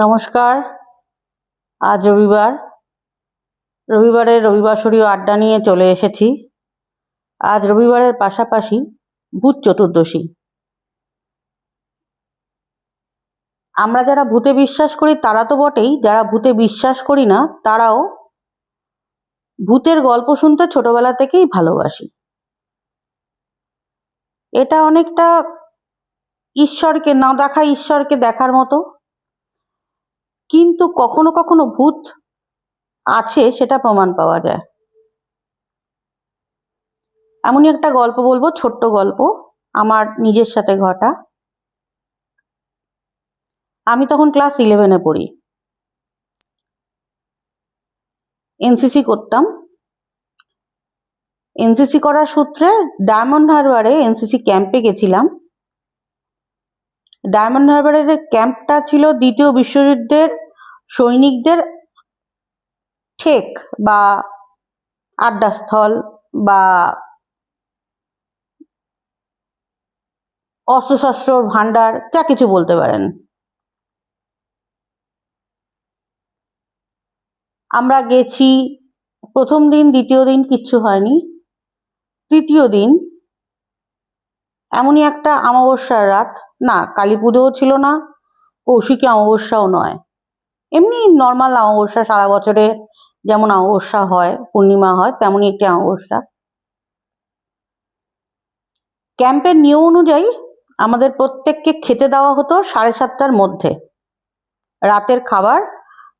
নমস্কার। আজ রবিবার। রবিবারের রবিবাসরীয় আড্ডা নিয়ে চলে এসেছি। আজ রবিবারের পাশাপাশি ভূত চতুর্দশী। আমরা যারা ভূতে বিশ্বাস করি, তারা তো বটেই। যারা ভূতে বিশ্বাস করি না, তারাও ভূতের গল্প শুনতে ছোটবেলা থেকেই ভালোবাসি। এটা অনেকটা ঈশ্বরকে, না দেখা ঈশ্বরকে দেখার মতো। কিন্তু কখনো কখনো ভূত আছে, সেটা প্রমাণ পাওয়া যায়। এমনই একটা গল্প বলব, ছোট্ট গল্প, আমার নিজের সাথে ঘটা। আমি তখন ক্লাস ইলেভেনে পড়ি। এনসিসি করতাম। এনসিসি করার সূত্রে ডায়মন্ড হারবারে এনসিসি ক্যাম্পে গেছিলাম। ডায়মন্ড হারবারের ক্যাম্পটা ছিল দ্বিতীয় বিশ্বযুদ্ধের সৈনিকদের ঠেক বা আড্ডাস্থল বা অস্ত্রশস্ত্র ভাণ্ডার, যা কিছু বলতে পারেন। আমরা গেছি, প্রথম দিন, দ্বিতীয় দিন কিচ্ছু হয়নি। তৃতীয় দিন, এমনই একটা অমাবস্যার রাত। না, কালী পুজোও ছিল না, কৌশিকী অমাবস্যাও নয়। এমনি নর্মাল অমাবস্যা সারা বছরে যেমন অমাবস্যা হয়, পূর্ণিমা হয়, তেমনই একটি অমাবস্যা ক্যাম্পের নিয়ম অনুযায়ী আমাদের প্রত্যেককে খেতে দেওয়া হতো সাড়ে সাতটার মধ্যে। রাতের খাবার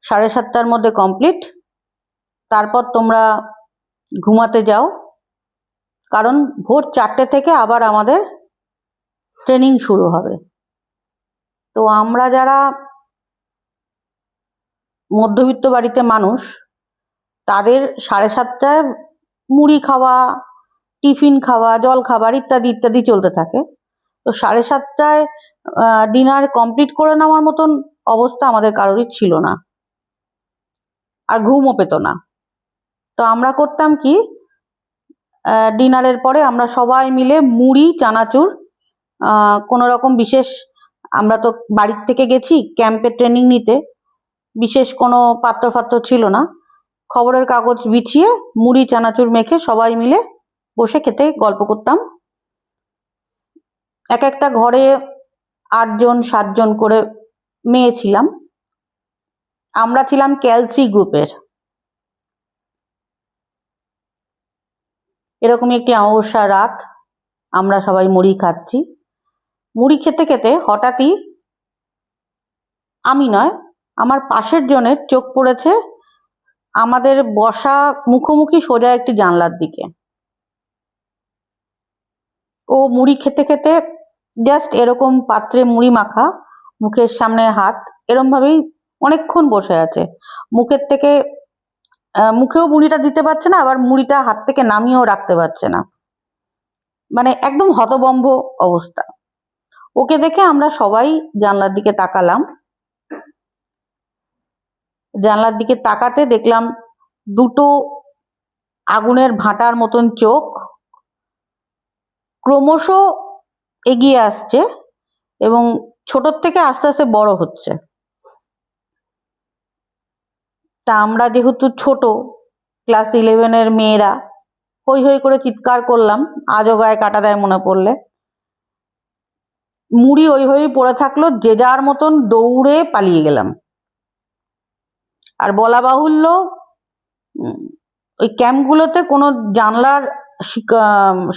সাড়ে সাতটার মধ্যে কমপ্লিট তারপর তোমরা ঘুমাতে যাও। কারণ ভোর চারটে থেকে আবার আমাদের ট্রেনিং শুরু হবে। তো আমরা যারা মধ্যবিত্ত বাড়িতে মানুষ, তাদের সাড়ে সাতটায় মুড়ি খাওয়া, টিফিন খাওয়া, জল খাবার ইত্যাদি ইত্যাদি চলতে থাকে। তো সাড়ে সাতটায় ডিনার কমপ্লিট করে নেওয়ার মতন অবস্থা আমাদের কারোরই ছিল না। আর ঘুমও পেত না। তো আমরা করতাম কি ডিনারের পরে আমরা সবাই মিলে মুড়ি, চানাচুর কোনো রকম বিশেষ, আমরা তো বাড়ির থেকে গেছি ক্যাম্পে ট্রেনিং নিতে। বিশেষ কোনো পাত্র ফাত্র ছিল না। খবরের কাগজ বিছিয়ে মুড়ি, চানাচুর মেখে সবাই মিলে বসে খেতে গল্প করতাম। এক একটা ঘরে আটজন, সাতজন করে মেয়ে ছিলাম। আমরা ছিলাম ক্যালসি গ্রুপের। এরকমই একটি অমাবস্যা রাত, আমরা সবাই মুড়ি খাচ্ছি। মুড়ি খেতে খেতে হঠাৎই আমি নয় আমার পাশের জনের চোখ পড়েছে। আমাদের বসা মুখোমুখি সোজা একটি জানলার দিকে। ও মুড়ি খেতে খেতে জাস্ট এরকম পাত্রে মুড়ি মাখা, মুখের সামনে হাত এরমভাবেই অনেকক্ষণ বসে আছে। মুখের থেকে মুখেও মুড়িটা দিতে পারছে না, আবার মুড়িটা হাত থেকে নামিয়েও রাখতে পারছে না। মানে একদম হতবম্ব অবস্থা। ওকে দেখে আমরা সবাই জানলার দিকে তাকালাম। জানলার দিকে তাকাতে দেখলাম দুটো আগুনের ভাটার মতন চোখ। ক্রমশ এগিয়ে আসছে এবং ছোটর থেকে আস্তে আস্তে বড় হচ্ছে। তা আমরা যেহেতু ছোট ক্লাস ইলেভেনের মেয়েরা, হই হই করে চিৎকার করলাম, আজও গায়ে কাটা দেয় মনে পড়লে। মুড়ি ওই হয়ে পড়ে থাকল, যে যার মতন দৌড়ে পালিয়ে গেলাম। আর বলা বাহুল্য ওই ক্যাম্পগুলোতে কোনো জানলার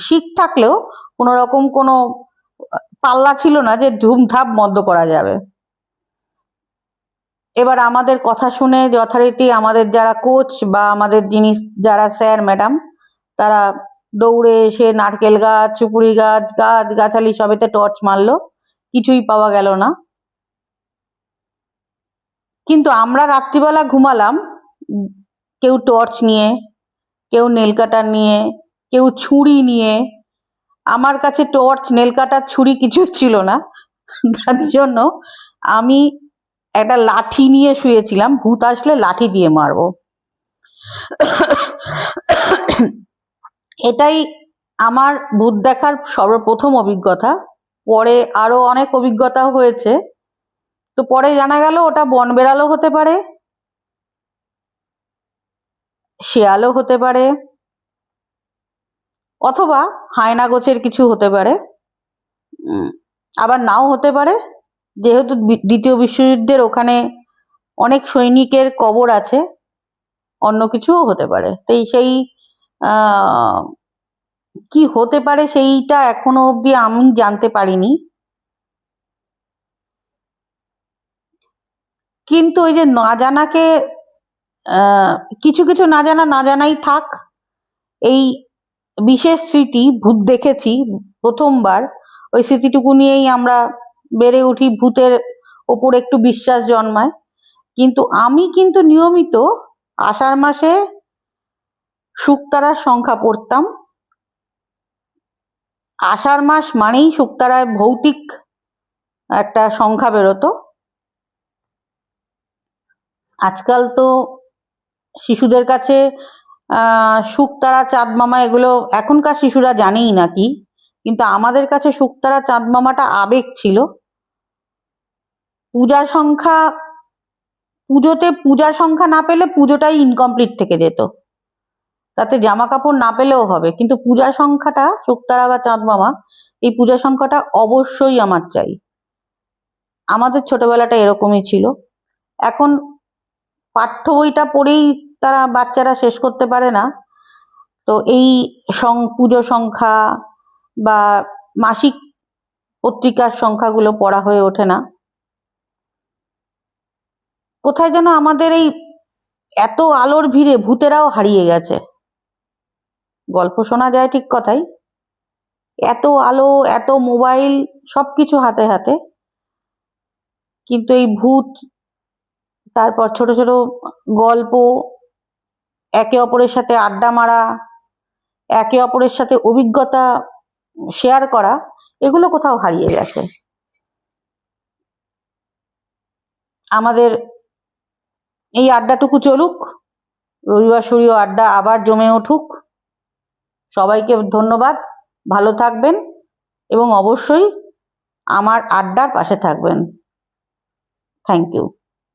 শিক থাকলেও কোনো রকম কোনো পাল্লা ছিল না যে ধুমধাপ বন্ধ করা যাবে। এবার আমাদের কথা শুনে যথারীতি আমাদের যারা কোচ বা আমাদের যিনি যারা স্যার ম্যাডাম তারা দৌড়ে এসে নারকেল গাছ চুপুরি গাছ গাছ, গাছালি সবেতে টর্চ মারলো, কিছুই পাওয়া গেল না। কিন্তু আমরা রাত্রিবেলা ঘুমালাম, কেউ টর্চ নিয়ে, কেউ নেল কাটার নিয়ে, কেউ ছুরি নিয়ে। আমার কাছে টর্চ, নেল কাটার ছুরি কিছু ছিল না। তার জন্য আমি একটা লাঠি নিয়ে শুয়েছিলাম, ভূত আসলে লাঠি দিয়ে মারবো। এটাই আমার ভূত দেখার সর্বপ্রথম অভিজ্ঞতা। পরে আরও অনেক অভিজ্ঞতা হয়েছে। তো পরে জানা গেল ওটা বন বেড়ালও হতে পারে, শেয়ালও হতে পারে, অথবা হায়না গোছের কিছু হতে পারে আবার নাও হতে পারে, যেহেতু দ্বিতীয় বিশ্বযুদ্ধের ওখানে অনেক সৈনিকের কবর আছে, অন্য কিছুও হতে পারে। তাই সেই কি হতে পারে সেইটা এখনও অবধি আমি জানতে পারিনি। কিন্তু ওই যে না জানাকে কিছু কিছু না জানা না জানাই থাক, এই বিশেষ স্মৃতি ভূত দেখেছি প্রথমবার, ওই স্মৃতিটুকু নিয়েই আমরা বেড়ে উঠি ভূতের ওপর একটু বিশ্বাস জন্মায়। কিন্তু আমি কিন্তু নিয়মিত আষাঢ় মাসে শুক্তারার সংখ্যা পড়তাম। আষাঢ় মাস মানেই শুকতারায় ভৌতিক একটা সংখ্যা বেরোতো। আজকাল তো শিশুদের কাছে শুকতারা চাঁদ মামা এগুলো এখনকার শিশুরা জানেই না কি কিন্তু আমাদের কাছে শুকতারা চাঁদ মামাটা আবেগ ছিল। পূজা সংখ্যা, পুজোতে পূজা সংখ্যা না পেলে পুজোটাই ইনকমপ্লিট থেকে যেত। তাতে জামা কাপড় না পেলেও হবে, কিন্তু পূজা সংখ্যাটা শুকতারা বা চাঁদ মামা, এই পূজা সংখ্যাটা অবশ্যই আমার চাই। আমাদের ছোটবেলাটা এরকমই ছিল। এখন পাঠ্য বইটা পড়েই তারা বাচ্চারা শেষ করতে পারে না। তো এই সং, পুজো সংখ্যা বা মাসিক পত্রিকার সংখ্যাগুলো পড়া হয়ে ওঠে না। কোথায় যেন আমাদের এই এত আলোর ভিড়ে ভূতেরাও হারিয়ে গেছে। গল্প শোনা যায় ঠিক কথাই। এত আলো, এত মোবাইল, সবকিছু হাতে হাতে। কিন্তু এই ভূত তারপর ছোট ছোট গল্প, একে অপরের সাথে আড্ডা মারা, একে অপরের সাথে অভিজ্ঞতা শেয়ার করা, এগুলো কোথাও হারিয়ে গেছে। আমাদের এই আড্ডাটুকু চলুক, রবিবার সূর্য আড্ডা আবার জমে উঠুক। সবাইকে ধন্যবাদ, ভালো থাকবেন এবং অবশ্যই আমার আড্ডার পাশে থাকবেন। Thank you